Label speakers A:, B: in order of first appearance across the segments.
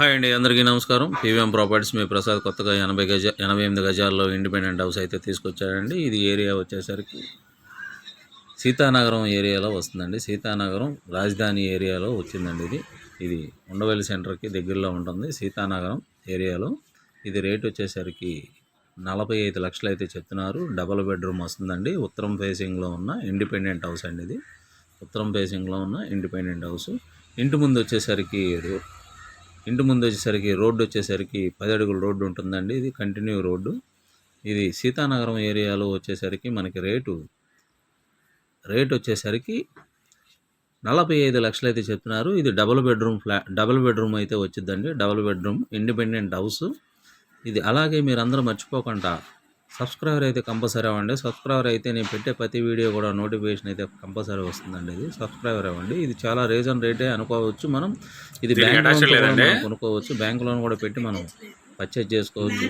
A: Hi అండి అందరికీ నమస్కారం. పీవీఎం ప్రాపర్టీస్ మీ ప్రసాద్ కొత్తగా ఎనభై గజ ఎనభై ఎనిమిది గజాల్లో ఇండిపెండెంట్ హౌస్ అయితే తీసుకొచ్చారండి ఇది ఏరియా వచ్చేసరికి సీతానగరం ఏరియాలో వస్తుందండి. సీతానగరం రాజధాని ఏరియాలో వచ్చిందండి ఇది. ఇది ఉండవల్లి సెంటర్కి దగ్గరలో ఉంటుంది. సీతానగరం ఏరియాలో ఇది రేట్ వచ్చేసరికి నలభై ఐదు లక్షలు అయితే చెప్తున్నారు. డబల్ బెడ్రూమ్ వస్తుందండి. ఉత్తరం ఫేసింగ్లో ఉన్న ఇండిపెండెంట్ హౌస్ అండి ఇది. ఉత్తరం ఫేసింగ్లో ఉన్న ఇండిపెండెంట్ హౌస్. ఇంటి ముందు వచ్చేసరికి రో- ఇంటి ముందు వచ్చేసరికి రోడ్డు వచ్చేసరికి పది అడుగుల రోడ్డు ఉంటుందండి. ఇది కంటిన్యూ రోడ్డు. ఇది సీతానగరం ఏరియాలో వచ్చేసరికి మనకి రేటు రేట్ వచ్చేసరికి నలభై ఐదు లక్షలు అయితే చెప్తున్నారు. ఇది double bedroom flat double bedroom అయితే వచ్చిందండి. Double bedroom independent house. ఇది అలాగే మీరందరూ మర్చిపోకుండా సబ్స్క్రైబర్ అయితే కంపల్సరీ అవ్వండి. సబ్స్క్రైబర్ అయితే నేను పెట్టే ప్రతి వీడియో కూడా నోటిఫికేషన్ అయితే కంపల్సరీ వస్తుందండి ఇది. సబ్స్క్రైబర్ అవ్వండి. ఇది చాలా రీజన్ రేటే అనుకోవచ్చు మనం. ఇది బ్యాంక్ లోన్ కొనుక్కోవచ్చు. బ్యాంక్ లోన్ కూడా పెట్టి మనం పర్చేజ్ చేసుకోవచ్చు.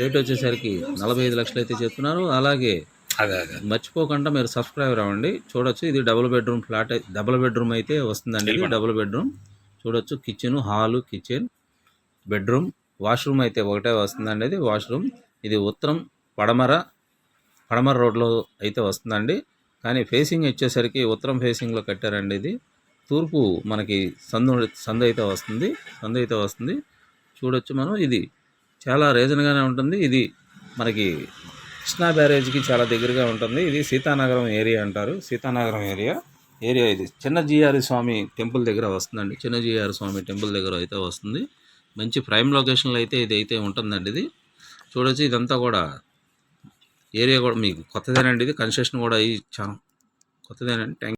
A: రేట్ వచ్చేసరికి నలభై ఐదు లక్షలు అయితే చెప్తున్నారు. అలాగే మర్చిపోకుండా మీరు సబ్స్క్రైబర్ అవ్వండి. చూడొచ్చు. ఇది double bedroom flat double bedroom అయితే వస్తుందండి ఇది. Double bedroom. చూడొచ్చు. Kitchen hall kitchen bedroom washroom అయితే ఒకటే వస్తుందండి ఇది. వాష్రూమ్. ఇది ఉత్తరం పడమర పడమర రోడ్లో అయితే వస్తుందండి. కానీ ఫేసింగ్ వచ్చేసరికి ఉత్తరం ఫేసింగ్లో కట్టారండి ఇది. తూర్పు మనకి సందు సందు అయితే వస్తుంది సందు అయితే వస్తుంది. చూడొచ్చు మనం ఇది. చాలా రీజన్గానే ఉంటుంది. ఇది మనకి కృష్ణా బ్యారేజ్కి చాలా దగ్గరగా ఉంటుంది. ఇది సీతానగరం ఏరియా అంటారు. సీతానగరం ఏరియా. ఏరియా ఇది. చిన్న జీఆర్ స్వామి టెంపుల్ దగ్గర వస్తుందండి. చిన్న జీఆర్ స్వామి టెంపుల్ దగ్గర అయితే వస్తుంది. మంచి ప్రైమ్ లొకేషన్లో అయితే ఇది అయితే ఉంటుందండి ఇది. చూడొచ్చు ఇదంతా కూడా ఏరియా కూడా మీకు కొత్తదేనండి ఇది. కన్స్ట్రక్షన్ కూడా అయ్యి చాలా కొత్తదేనండి. థ్యాంక్